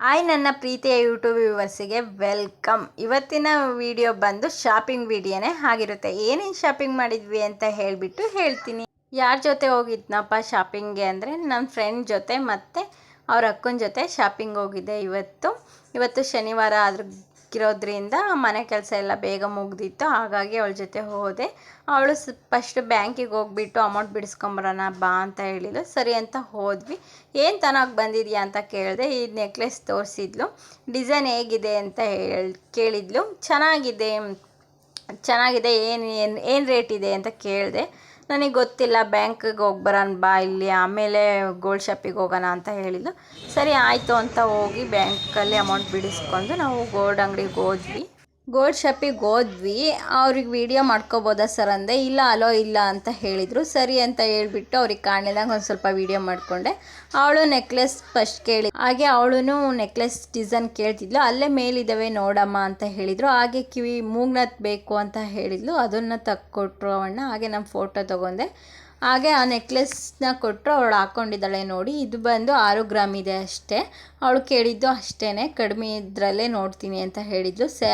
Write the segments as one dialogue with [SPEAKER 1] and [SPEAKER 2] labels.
[SPEAKER 1] Hi ನನ್ನ ಪ್ರೀತಿಯ YouTube ವ್ಯೂವರ್ಸಿಗೆ ವೆಲ್ಕಮ್. ಇವತ್ತಿನ ವಿಡಿಯೋ ಬಂದು ಶಾಪಿಂಗ್ ವಿಡಿಯೋನೇ ಆಗಿರುತ್ತೆ. ಏನೇನು ಶಾಪಿಂಗ್ ಮಾಡಿದ್ವಿ ಅಂತ ಹೇಳಿಬಿಟ್ಟು ಹೇಳ್ತೀನಿ. ಯಾರ ಜೊತೆ ಹೋಗಿದ್ನಪ್ಪ ಶಾಪಿಂಗ್ಗೆ ಅಂದರೆ ನನ್ನ ಫ್ರೆಂಡ್ ಜೊತೆ ಮತ್ತು ಅವ್ರ ಅಕ್ಕನ ಜೊತೆ ಶಾಪಿಂಗ್ ಹೋಗಿದ್ದೆ ಇವತ್ತು. ಇವತ್ತು ಶನಿವಾರ ಆಗಿರೋದ್ರಿಂದ ಮನೆ ಕೆಲಸ ಎಲ್ಲ ಬೇಗ ಮುಗ್ದಿತ್ತು. ಹಾಗಾಗಿ ಅವಳ ಜೊತೆ ಹೋದೆ. ಅವಳು ಫಸ್ಟ್ ಬ್ಯಾಂಕಿಗೆ ಹೋಗ್ಬಿಟ್ಟು ಅಮೌಂಟ್ ಬಿಡಿಸ್ಕೊಂಬರೋಣ ಬಾ ಅಂತ ಹೇಳಿದ್ಲು. ಸರಿ ಅಂತ ಹೋದ್ವಿ. ಏನು ತನಕ ಬಂದಿದೆಯಾ ಅಂತ ಕೇಳಿದೆ, ಈ ನೆಕ್ಲೆಸ್ ತೋರಿಸಿದ್ಲು. ಡಿಸೈನ್ ಹೇಗಿದೆ ಅಂತ ಹೇಳಿ, ಕೇಳಿದ್ಲು. ಚೆನ್ನಾಗಿದೆ ಚೆನ್ನಾಗಿದೆ, ಏನು ಏನು ಏನು ರೇಟ್ ಇದೆ ಅಂತ ಕೇಳಿದೆ. ನನಗೆ ಗೊತ್ತಿಲ್ಲ ಬ್ಯಾಂಕಿಗೆ ಹೋಗಿ ಬಾ ಇಲ್ಲಿ, ಆಮೇಲೆ ಗೋಲ್ಡ್ ಶಾಪಿಗೆ ಹೋಗೋಣ ಅಂತ ಹೇಳಿದ್ಲು ಸರಿ, ಆಯಿತು ಅಂತ ಹೋಗಿ ಬ್ಯಾಂಕಲ್ಲಿ ಅಮೌಂಟ್ ಬಿಡಿಸ್ಕೊಂಡು ನಾವು ಗೋಲ್ಡ್ ಅಂಗಡಿಗೆ ಹೋದ್ವಿ. ಗೋಲ್ಡ್ ಶಾಪಿಗೆ ಹೋದ್ವಿ. ಅವ್ರಿಗೆ ವಿಡಿಯೋ ಮಾಡ್ಕೋಬೋದಾ ಸರ್ ಅಂದೆ. ಇಲ್ಲ, ಅಲೋ, ಇಲ್ಲ ಅಂತ ಹೇಳಿದರು. ಸರಿ ಅಂತ ಹೇಳ್ಬಿಟ್ಟು ಅವ್ರಿಗೆ ಕಾಣಿದಾಗ ಒಂದು ಸ್ವಲ್ಪ ವಿಡಿಯೋ ಮಾಡಿಕೊಂಡೆ. ಅವಳು ನೆಕ್ಲೆಸ್ ಫಸ್ಟ್ ಕೇಳಿ, ಹಾಗೆ ಅವಳು ನೆಕ್ಲೆಸ್ ಡಿಸೈನ್ ಕೇಳ್ತಿದ್ಲು. ಅಲ್ಲೇ ಮೇಲಿದ್ದಾವೆ ನೋಡಮ್ಮ ಅಂತ ಹೇಳಿದರು. ಹಾಗೆ ಕಿವಿ ಮೂಗ್ನತ್ ಬೇಕು ಅಂತ ಹೇಳಿದ್ಲು. ಅದನ್ನು ತಕ್ಕೊಟ್ರು ಅವಣ್ಣ. ಹಾಗೆ ನಮ್ಮ ಫೋಟೋ ತೊಗೊಂಡೆ. ಹಾಗೆ ಆ ನೆಕ್ಲೆಸ್ನ ಕೊಟ್ಟರು ಅವಳು ಹಾಕ್ಕೊಂಡಿದ್ದಾಳೆ ನೋಡಿ. ಇದು ಬಂದು ಆರು ಗ್ರಾಮ್ ಇದೆ ಅಷ್ಟೇ. ಅವಳು ಕೇಳಿದ್ದು ಅಷ್ಟೇ ಕಡಿಮೆ ಇದರಲ್ಲೇ ನೋಡ್ತೀನಿ ಅಂತ ಹೇಳಿದ್ಲು. ಸ್ಯಾ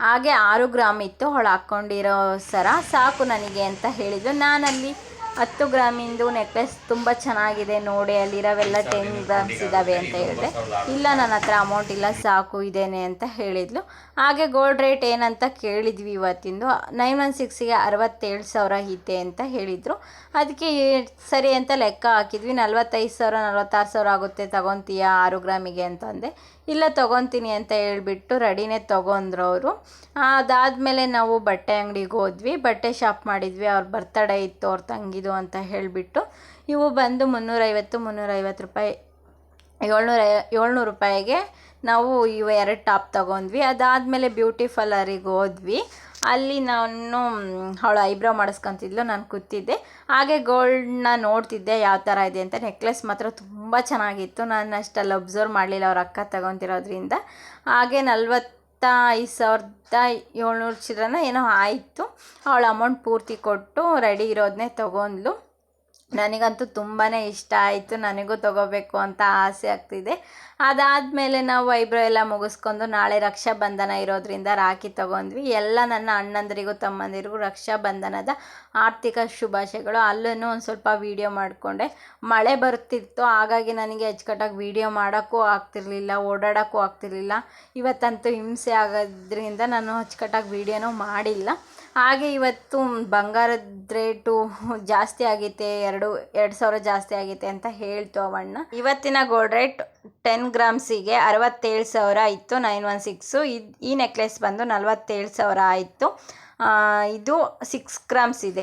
[SPEAKER 1] ಹಾಗೆ ಆರು ಗ್ರಾಮ್ ಇತ್ತು ಅವಳು ಹಾಕ್ಕೊಂಡಿರೋ ಸರ. ಸಾಕು ನನಗೆ ಅಂತ ಹೇಳಿದ್ಲು ನಾನಲ್ಲಿ ಹತ್ತು ಗ್ರಾಮಿಂದು ನೆಕ್ಲೆಸ್ ತುಂಬ ಚೆನ್ನಾಗಿದೆ ನೋಡಿ ಅಲ್ಲಿರೋವೆಲ್ಲ ಟೆನ್ ಗ್ರಾಮ್ಸ್ ಇದ್ದಾವೆ ಅಂತ ಹೇಳಿದೆ ಇಲ್ಲ ನನ್ನ ಹತ್ರ ಅಮೌಂಟ್ ಇಲ್ಲ ಸಾಕು ಇದೇನೆ ಅಂತ ಹೇಳಿದ್ಲು. ಹಾಗೆ ಗೋಲ್ಡ್ ರೇಟ್ ಏನಂತ ಕೇಳಿದ್ವಿ ಇವತ್ತಿಂದು. ನೈನ್ ಒನ್ ಸಿಕ್ಸಿಗೆ ಅರವತ್ತೇಳು ಸಾವಿರ ಇದೆ ಅಂತ ಹೇಳಿದರು. ಅದಕ್ಕೆ ಸರಿ ಅಂತ ಲೆಕ್ಕ ಹಾಕಿದ್ವಿ. ನಲ್ವತ್ತೈದು ಸಾವಿರ ನಲ್ವತ್ತಾರು ಸಾವಿರ ಆಗುತ್ತೆ ತಗೊತೀಯಾ ಆರು ಗ್ರಾಮಿಗೆ ಅಂತಂದೆ. ಇಲ್ಲ ತೊಗೊತೀನಿ ಅಂತ ಹೇಳ್ಬಿಟ್ಟು ರೆಡಿನೇ ತೊಗೊಂಡ್ರು ಅವರು. ಅದಾದಮೇಲೆ ನಾವು ಬಟ್ಟೆ ಅಂಗಡಿಗೆ ಹೋದ್ವಿ. ಬಟ್ಟೆ ಶಾಪ್ ಮಾಡಿದ್ವಿ. ಅವ್ರ ಬರ್ತಡೇ ಇತ್ತು, ಅವ್ರ ತಂಗಿದು ಅಂತ ಹೇಳಿಬಿಟ್ಟು ಇವು ಬಂದು ಮುನ್ನೂರೈವತ್ತು ಮುನ್ನೂರೈವತ್ತು ರೂಪಾಯಿ, ಏಳ್ನೂರ, ಏಳ್ನೂರು ರೂಪಾಯಿಗೆ ನಾವು ಇವು ಎರಡು ಟಾಪ್ ತೊಗೊಂಡ್ವಿ. ಅದಾದಮೇಲೆ ಬ್ಯೂಟಿ ಪಾರ್ಲರಿಗೆ ಹೋದ್ವಿ. ಅಲ್ಲಿ ನಾನು ಅವಳು ಐಬ್ರೋ ಮಾಡಿಸ್ಕೊತಿದ್ಲು, ನಾನು ಕೂತಿದ್ದೆ. ಹಾಗೆ ಗೋಲ್ಡ್ನ ನೋಡ್ತಿದ್ದೆ, ಯಾವ ಥರ ಇದೆ ಅಂತ. ನೆಕ್ಲೆಸ್ ಮಾತ್ರ ತುಂಬ ಚೆನ್ನಾಗಿತ್ತು. ನಾನು ಅಷ್ಟಲ್ಲಿ ಅಬ್ಸರ್ವ್ ಮಾಡಲಿಲ್ಲ. ಅವ್ರ ಅಕ್ಕ ತಗೊತಿರೋದ್ರಿಂದ. ಹಾಗೆ ನಲ್ವತ್ತ ಐದು ಸಾವಿರದ ಏಳ್ನೂರು ಚಿತ್ರನ ಏನೋ ಆಯಿತು. ಅವಳು ಅಮೌಂಟ್ ಪೂರ್ತಿ ಕೊಟ್ಟು ರೆಡಿ ಇರೋದನ್ನೇ ತೊಗೊಂಡ್ಲು. ನನಗಂತೂ ತುಂಬಾ ಇಷ್ಟ ಆಯಿತು. ನನಗೂ ತೊಗೋಬೇಕು ಅಂತ ಆಸೆ ಆಗ್ತಿದೆ. ಅದಾದಮೇಲೆ ನಾವು ಐಬ್ರೋ ಎಲ್ಲ ಮುಗಿಸ್ಕೊಂಡು ನಾಳೆ ರಕ್ಷಾ ಬಂಧನ ಇರೋದ್ರಿಂದ ರಾಖಿ ತೊಗೊಂಡ್ವಿ. ಎಲ್ಲ ನನ್ನ ಅಣ್ಣಂದರಿಗೂ, ತಮ್ಮಂದಿರಿಗೂ ರಕ್ಷಾ ಬಂಧನದ ಆರ್ಥಿಕ ಶುಭಾಶಯಗಳು. ಅಲ್ಲೂ ಒಂದು ಸ್ವಲ್ಪ ವೀಡಿಯೋ ಮಾಡಿಕೊಂಡೆ. ಮಳೆ ಬರ್ತಿತ್ತು. ಹಾಗಾಗಿ ನನಗೆ ಅಚ್ಚುಕಟ್ಟಾಗಿ ವೀಡಿಯೋ ಮಾಡೋಕ್ಕೂ ಆಗ್ತಿರ್ಲಿಲ್ಲ, ಓಡಾಡೋಕ್ಕೂ ಆಗ್ತಿರ್ಲಿಲ್ಲ. ಇವತ್ತಂತೂ ಹಿಂಸೆ ಆಗೋದ್ರಿಂದ ನಾನು ಅಚ್ಚುಕಟ್ಟಾಗಿ ವೀಡಿಯೋನೂ ಮಾಡಿಲ್ಲ. ಹಾಗೆ ಇವತ್ತು ಬಂಗಾರದ ರೇಟು ಜಾಸ್ತಿ ಆಗೈತೆ, ಎರಡು ಎರಡು ಸಾವಿರ ಜಾಸ್ತಿ ಆಗೈತೆ ಅಂತ ಹೇಳ್ತು ಅವಣ್ಣ. ಇವತ್ತಿನ ಗೋಲ್ಡ್ ರೇಟ್ ಟೆನ್ ಗ್ರಾಮ್ಸಿಗೆ ಅರವತ್ತೇಳು ಸಾವಿರ ಇತ್ತು ನೈನ್ ಒನ್ ಸಿಕ್ಸು ಇದು ಈ ನೆಕ್ಲೆಸ್ ಬಂದು ನಲ್ವತ್ತೇಳು ಸಾವಿರ ಆಯಿತು. ಇದು ಸಿಕ್ಸ್ ಗ್ರಾಮ್ಸ್ ಇದೆ.